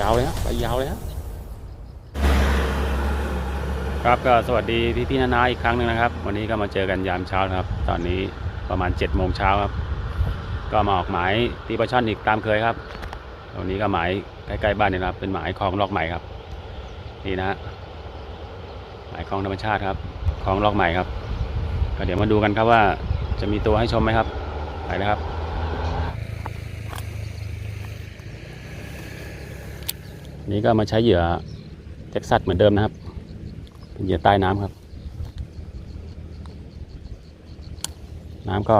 ยาวเลยฮะไปยาวเลยฮะครับก็สวัสดีพี่พี่ๆนานาอีกครั้งหนึ่งนะครับ วันนี้ก็มาเจอกันยามเช้าครับ ตอนนี้ประมาณ7จ็ดโมงเช้าครับ ก็มาออกหมายตีปลาช่อนอีกตามเคยครับวันนี้ก็หมายใกล้ๆบ้านนี่นะครับ เป็นหมายคลองลอกใหม่ครับนี่นะฮะหมายคลองธรรมชาติครับคลองลอกใหม่ครับก็เดี๋ยวมาดูกันครับว่าจะมีตัวให้ชมไหมครับไปนะครับ นี่ก็มาใช้เหยื่อเท็กซัสเหมือนเดิมนะครับ เป็นเหยื่อใต้น้ำครับ น้ำก็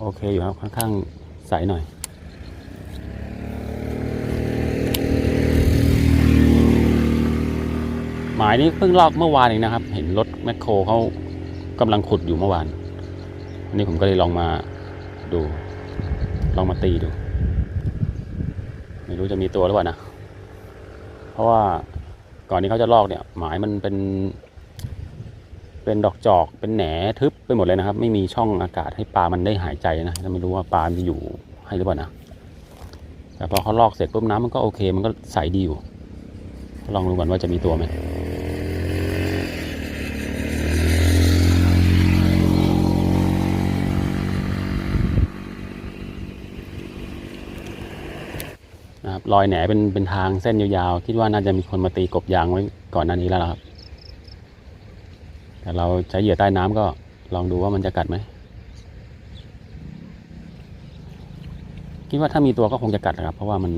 โอเคอยู่ครับค่อนข้างใสหน่อยหมายนี้เพิ่งลอกเมื่อวานเองนะครับ เห็นรถแมคโครเขากำลังขุดอยู่เมื่อวานอันนี้ผมก็เลยลองมาดู ลองมาตีดู ไม่รู้จะมีตัวหรือเปล่านะ เพราะว่าก่อนนี้เขาจะลอกเนี่ยหมายมันเป็น เป็นดอกจอกเป็นแหนทึบไปหมดเลยนะครับ ไม่มีช่องอากาศให้ปลามันได้หายใจนะไม่รู้ว่าปลามันจะอยู่ให้หรือเปล่านะแต่พอเขาลอกเสร็จปุ๊บน้ำมันก็โอเค มันก็ใสดีอยู่ลองดูก่อนว่าจะมีตัวไหม รอยแหนเป็นเป็นทางเส้นยาวๆ คิดว่าน่าจะมีคนมาตีกบยางไว้ก่อนหน้านี้แล้วครับ แต่เราใช้เหยื่อใต้น้ำก็ลองดูว่ามันจะกัดไหม คิดว่าถ้ามีตัวก็คงจะกัดนะครับ เพราะว่ามัน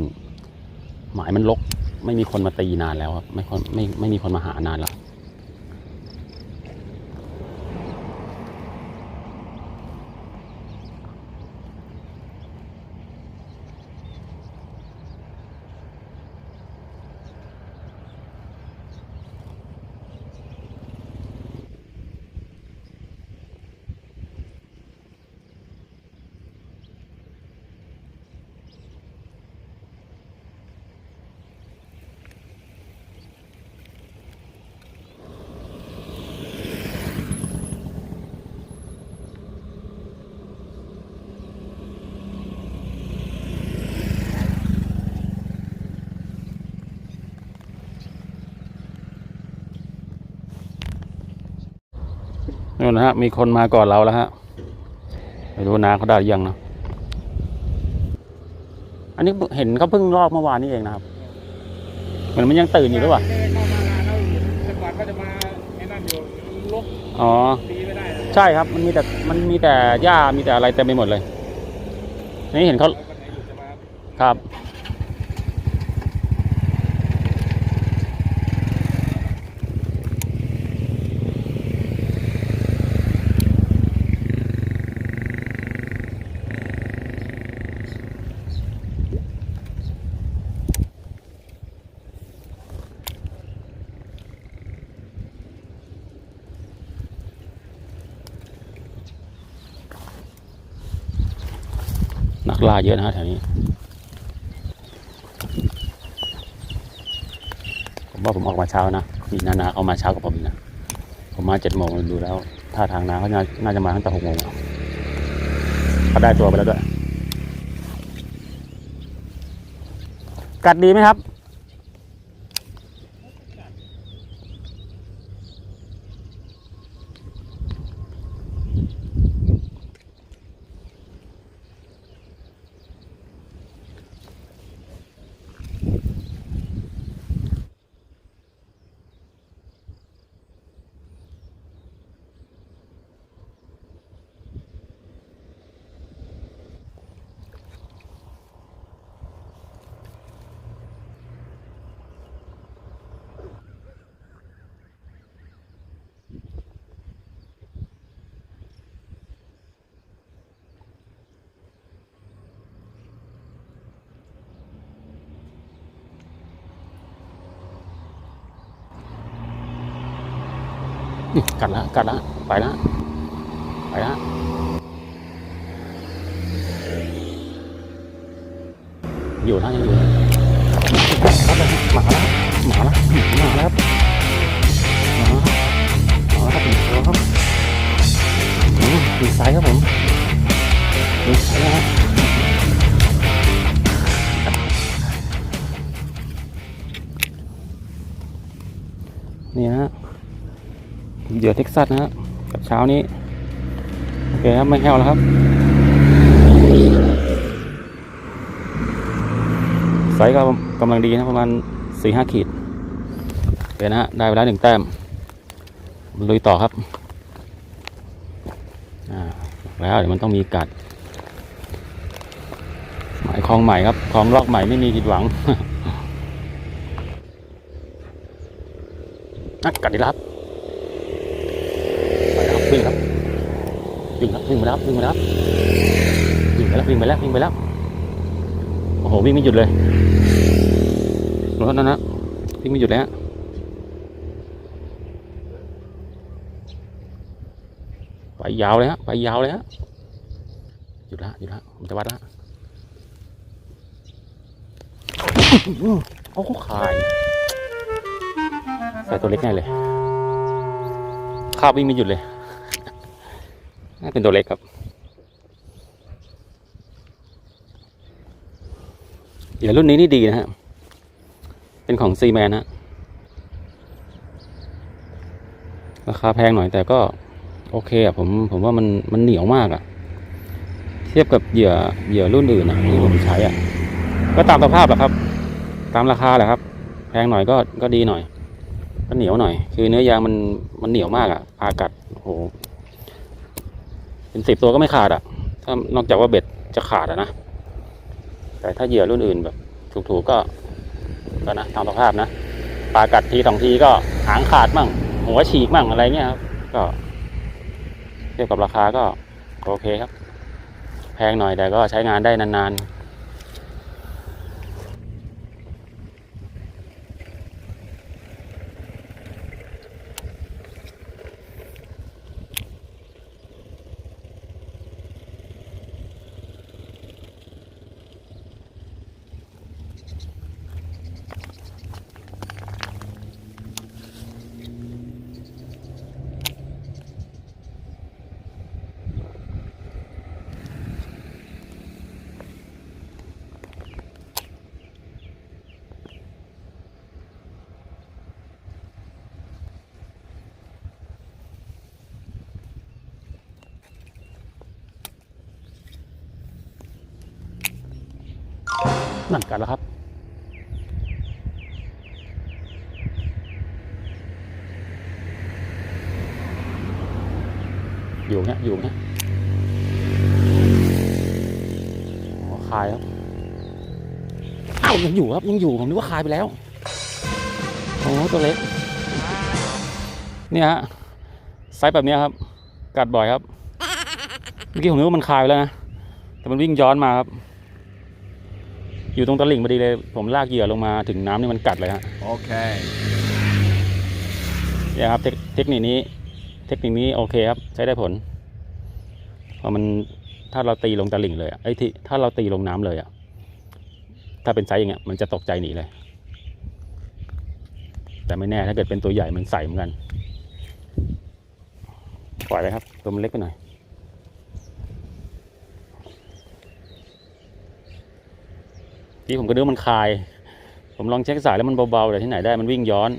หมายมันลก ไม่มีคนมาตีนานแล้วครับ ไม่คนไม่ไม่มีคนมาหานานแล้ว นู่นนะฮะ มีคนมาก่อนเราแล้วฮะไม่รู้นาเขาได้ยังนะ อันนี้เห็นเขาเพิ่งลอกเมื่อวานนี้เองนะครับ เหมือนมันยังตื่นอยู่หรือเปล่าอ๋อ ใช่ครับ มันมีแต่ มันมีแต่หญ้า มีแต่อะไรเต็มไปหมดเลย นี่เห็นเขาครับ กล่าเยอะนะฮะแถวนี้ ผมว่าผมออกมาเช้านะนี่นานาเขามาเช้ากับผมนะ ผมมาเจ็ดโมงดูแล้วท่าทางนาเขาน่าจะมาตั้งแต่หกโมงเขาได้ตัวไปแล้วด้วย กัดดีไหมครับ กัดแล้วกัดแล้วไปแล้วไปแล้วอยู่นะยังอยู่นะครับหมาแล้วหมาแล้วหมาแล้วหมาหมาแล้วครับผมครับอืมดีไซน์ครับผมดีไซน์นะครับนี่นะฮะ เหยื่อเท็กซัสนะฮะกับเช้านี้ โอเคครับ ไม่แห้วแล้วครับ ไซส์ก็กำลังดีนะประมาณสี่ห้าขีดโอเคนะฮะ ได้ไปแล้วหนึ่งแต้ม ลุยต่อครับอ่าแล้วเดี๋ยวมันต้องมีกัด หมายคลองใหม่ครับคลองลอกใหม่ไม่มีผิดหวังนักกัดดีครับ วิ่งครับวิ่งครับวิ่งไปแล้ววิ่งไปแล้ววิ่งไปแล้ววิ่งไปแล้ววิ่งไปแล้วโอ้โหวิ่งไม่หยุดเลยรถนั้นนะวิ่งไม่หยุดเลยฮะไปยาวเลยฮะไปยาวเลยฮะหยุดละหยุดละผมจะวัดละโอ้โหขายใส่ตัวเล็กแน่เลยคาบวิ่งไม่หยุดเลย เป็นตัวเล็กครับเดี๋ยวรุ่นนี้นี่ดีนะฮะ เป็นของซีแมนฮะ ราคาแพงหน่อยแต่ก็โอเคอะผมผมว่ามันมันเหนียวมากอะเทียบกับเหยื่อเหยื่อรุ่นอื่นอะที่ผมใช้อะก็ตามสภาพแหละครับ ตามราคาแหละครับ แพงหน่อยก็ก็ดีหน่อยก็เหนียวหน่อย คือเนื้อยางมันมันเหนียวมากอะปากัดโอ้โห เป็นสิบตัวก็ไม่ขาดอะถ้านอกจากว่าเบ็ดจะขาดอะนะ แต่ถ้าเหยื่อรุ่นอื่นแบบ ถูกๆก็ ก็นะตามสภาพนะปลากัดทีสองทีก็หางขาดมั่ง หัวฉีกมั่งอะไรเงี้ยครับ ก็เทียบกับราคาก็โอเคครับ แพงหน่อยแต่ก็ใช้งานได้นานๆั่นกันแล้วครับ อยู่เนี้ยอยู่เนี้ยอ๋อคายครับอ้าวยังอยู่ครับยังอยู่ผมนึกว่าคายไปแล้วโอ้ตัวเล็กเนี่ยฮะไซส์แบบเนี้ยครับ กัดบ่อยครับ เมื่อกี้ผมนึกว่ามันคายไปแล้วนะ แต่มันวิ่งย้อนมาครับ อยู่ตรงตลิ่งพอดีเลย ผมลากเหยื่อลงมาถึงน้ำนี่มันกัดเลยฮะ Okay. เนี่ยครับเทคเทคนิคนี้ เทคนิคนี้โอเคครับ ใช้ได้ผลเพราะมันถ้าเราตีลงตลิ่งเลยอะไอ้ยที่ถ้าเราตีลงน้ำเลยอะถ้าเป็นไซส์อย่างเงี้ยมันจะตกใจหนีเลย แต่ไม่แน่ถ้าเกิดเป็นตัวใหญ่มันใส่เหมือนกันปล่อยไปครับ ตัวมันเล็กไปหน่อย ที่ผมก็นึกมันคาย ผมลองเช็คสายแล้วมันเบาๆแต่ที่ไหนได้มันวิ่งย้อน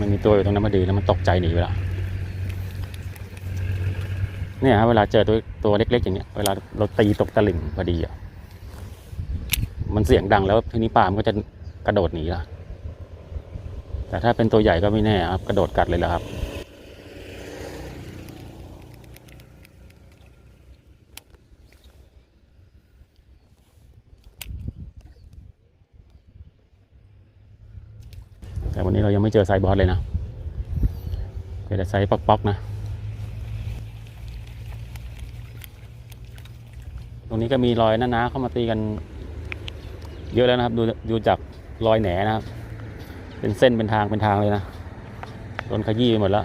มันมีตัวอยู่ตรงนั้นมาดีแล้วมันตกใจหนีไปแล้วเนี่ยฮะเวลาเจอตัวตัวเล็กๆอย่างเงี้ยเวลาเราตีตกตะลิ่งพอดีอะมันเสียงดังแล้วทีนี้ปลามันก็จะ กระโดดหนีละแต่ถ้าเป็นตัวใหญ่ก็ไม่แน่ครับกระโดดกัดเลยละครับแต่วันนี้เรายังไม่เจอไซบอสเลยนะเจอแต่ไซป๊อกๆนะ ตรงนี้ก็มีรอยน้าๆเข้ามาตีกัน เยอะแล้วนะครับ ดูดูจาก รอยแหนนะครับ เป็นเส้นเป็นทางเป็นทางเลยนะโดนขยี้ไปหมดแล้ว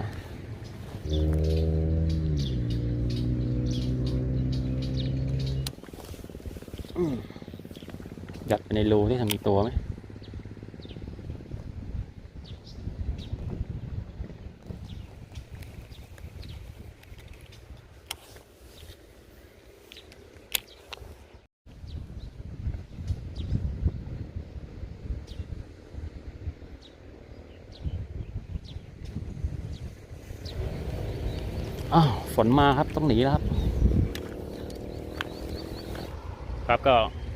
ยัดไปในรูที่ทำมีตัวไหม อ้าว ฝนมาครับต้องหนีแล้วครับ ครับก็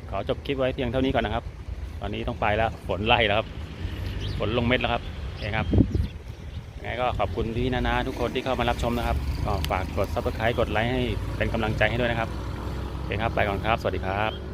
ขอจบคลิปไว้เพียงเท่านี้ก่อนนะครับ ตอนนี้ต้องไปแล้วฝนไล่แล้วครับ ฝนลงเม็ดแล้วครับโอเคครับยังไงก็ขอบคุณพี่นานาทุกคนที่เข้ามารับชมนะครับ ก็ฝากกดซับสไครต์กดไลค์ให้เป็นกำลังใจให้ด้วยนะครับโอเคครับไปก่อนครับ สวัสดีครับ